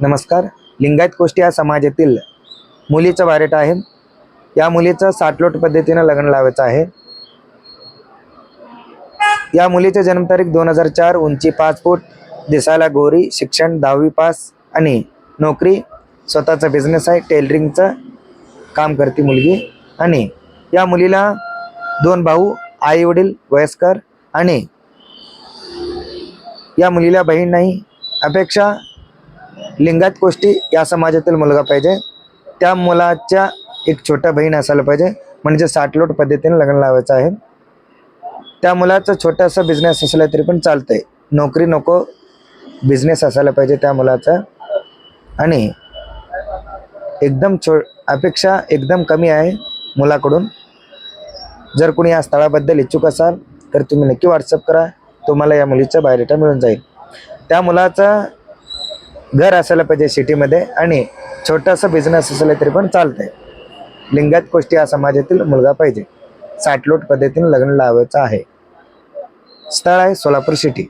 नमस्कार. लिंगायत कोष्टी या समाजातील मुलीचं बारेट आहे. या मुलीचं साठलोट पद्धतीनं लग्न लावायचं आहे. या मुलीची जन्मतारीख दोन हजार चार उंची पाच फूट दिसायला गोरी शिक्षण दहावी पास आणि नोकरी स्वतःचा बिझनेस आहे टेलरिंगचं काम करते मुलगी आणि या मुलीला दोन भाऊ आई वडील वयस्कर आणि या मुलीला बहीण नाही. अपेक्षा लिंगात गोष्टी या समाजातील मुलगा पाहिजे. त्या मुलाच्या एक छोटा बहीण असायला पाहिजे. म्हणजे साठलोट पद्धतीने लग्न लावायचं आहे. त्या मुलाचं छोटासा बिझनेस असला तरी पण चालतंय. नोकरी नको बिझनेस असायला पाहिजे त्या मुलाचा. आणि एकदम छो अपेक्षा एकदम कमी आहे मुलाकडून. जर कोणी या स्थळाबद्दल इच्छुक असाल तर तुम्ही नक्की व्हॉट्सअप करा. तुम्हाला या मुलीचा बायोडेटा मिळून जाईल. त्या मुलाचा घर असायला पाहिजे सिटीमध्ये आणि छोटासा बिझनेस असला तरी पण चालतंय. लिंगात गोष्टी हा समाजातील मुलगा पाहिजे. साठलोट पद्धतीने लग्न लावायचं आहे. स्थळ आहे सोलापूर सिटी